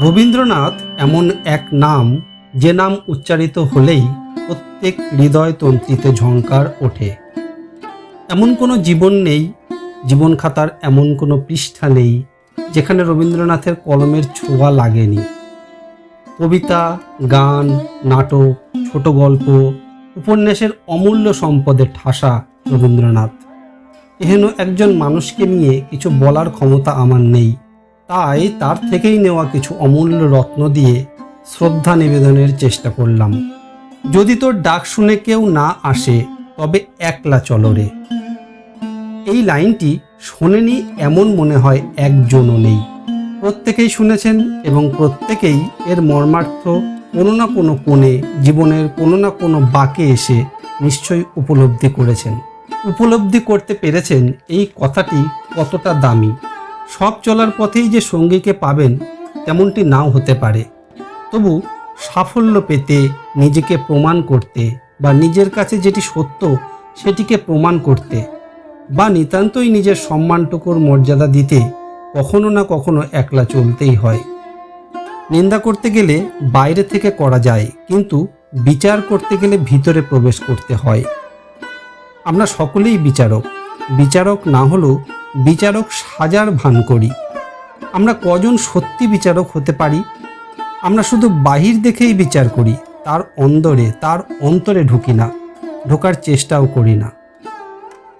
রবীন্দ্রনাথ এমন এক নাম যে নাম উচ্চারিত হলেই প্রত্যেক হৃদয় তন্ত্রীতে ঝঙ্কার ওঠে। এমন কোনো জীবন নেই, জীবন খাতার এমন কোনো পৃষ্ঠা নেই যেখানে রবীন্দ্রনাথের কলমের ছোঁয়া লাগেনি। কবিতা, গান, নাটক, ছোট গল্প, উপন্যাসের অমূল্য সম্পদের ঠাসা রবীন্দ্রনাথ। এহেন একজন মানুষকে নিয়ে কিছু বলার ক্ষমতা আমার নেই। তাই তার থেকেই নেওয়া কিছু অমূল্য রত্ন দিয়ে শ্রদ্ধা নিবেদনের চেষ্টা করলাম। যদি তোর ডাক শুনে কেউ না আসে, তবে একলা চলো রে। এই লাইনটি শোনেনি এমন মনে হয় একজনও নেই। প্রত্যেকেই শুনেছেন এবং প্রত্যেকেই এর মর্মার্থ কোনো না কোনো কোণে, জীবনের কোনো না কোনো বাঁকে এসে নিশ্চয়ই উপলব্ধি করেছেন। উপলব্ধি করতে পেরেছেন এই কথাটি কতটা দামি। সব চলার পথেই যে সঙ্গীকে পাবেন, তেমনটি নাও হতে পারে। তবু সাফল্য পেতে, নিজেকে প্রমাণ করতে বা নিজের কাছে যেটি সত্য, সেটিকে প্রমাণ করতে বা নিতান্তই নিজের সম্মানটুকুর মর্যাদা দিতে কখনো না কখনো একলা চলতেই হয়। নিন্দা করতে গেলে বাইরে থেকে করা যায়, কিন্তু বিচার করতে গেলে ভিতরে প্রবেশ করতে হয়। আমরা সকলেই বিচারক। বিচারক না হলেও বিচারক সাজার ভান করি। আমরা কজন সত্যি বিচারক হতে পারি? আমরা শুধু বাহির দেখেই বিচার করি, তার অন্দরে, তার অন্তরে ঢুকি না, ঢোকার চেষ্টাও করি না।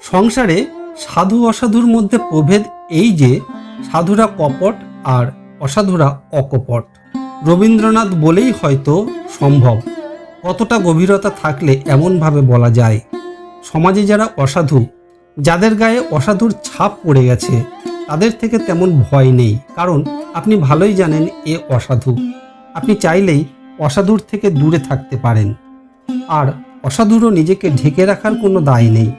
সংসারে সাধু অসাধুর মধ্যে প্রভেদ এই যে, সাধুরা কপট আর অসাধুরা অকপট। রবীন্দ্রনাথ বলেই হয়তো সম্ভব, কতটা গভীরতা থাকলে এমনভাবে বলা যায়, সমাজে যারা অসাধু যাদের গায়ে অসাধুর ছাপ পড়ে গেছে, তাদের থেকে তেমন ভয় নেই, কারণ আপনি ভালোই জানেন এ অসাধু। আপনি চাইলেই অসাধুর থেকে দূরে থাকতে পারেন। আর অসাধুরও নিজেকে ঢেকে রাখার কোনো দায় নেই।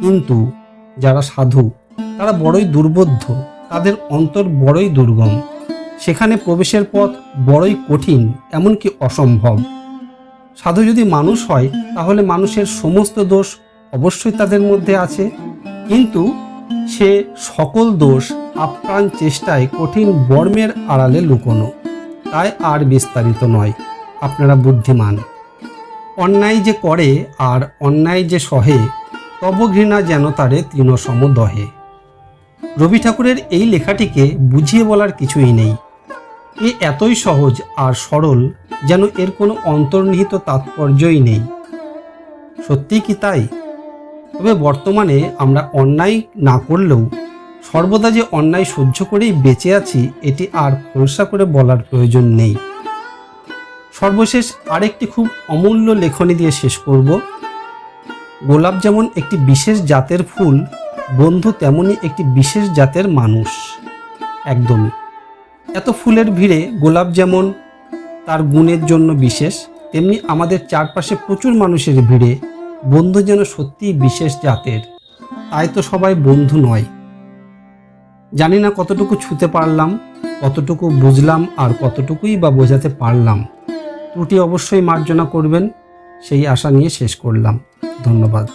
কিন্তু যারা সাধু, তারা বড়ই দুর্বোধ্য, তাদের অন্তর বড়ই দুর্গম। সেখানে প্রবেশের পথ বড়ই কঠিন, এমনকি অসম্ভব। সাধু যদি মানুষ হয়, তাহলে মানুষের সমস্ত দোষ অবশ্যই তাদের মধ্যে আছে। কিন্তু সে সকল দোষ আপ্রাণ চেষ্টায় কঠিন বর্মের আড়ালে লুকোনো। তাই আর বিস্তারিত নয়। আপনারা বুদ্ধিমান। অন্যায় যে করে আর অন্যায় যে সহে, তব ঘৃণা যেন তারে তৃণসম দহে রবি ঠাকুরের এই লেখাটিকে বুঝিয়ে বলার কিছুই নেই। এ এতই সহজ আর সরল যেন এর কোনো অন্তর্নিহিত তাৎপর্যই নেই। সত্যিই কি তাই? তবে বর্তমানে আমরা অন্যায় না করলেও সর্বদা যে অন্যায় সহ্য করেই বেঁচে আছি, এটি আর খোলসা করে বলার প্রয়োজন নেই। সর্বশেষ আরেকটি খুব অমূল্য লেখনী দিয়ে শেষ করব। গোলাপ যেমন একটি বিশেষ জাতের ফুল, বন্ধু তেমনই একটি বিশেষ জাতের মানুষ। একদমই। এত ফুলের ভিড়ে গোলাপ যেমন তার গুণের জন্য বিশেষ, তেমনি আমাদের চারপাশে প্রচুর মানুষের ভিড়ে বন্ধু যেন সত্যি বিশেষ জাতের। তাই তো সবাই বন্ধু নয়। জানি না কতটুকু ছুতে পারলাম, কতটুকু বুঝলাম আর কতটুকুই বা বোঝাতে পারলাম। ত্রুটি অবশ্যই মার্জনা করবেন, সেই আশা নিয়ে শেষ করলাম। ধন্যবাদ।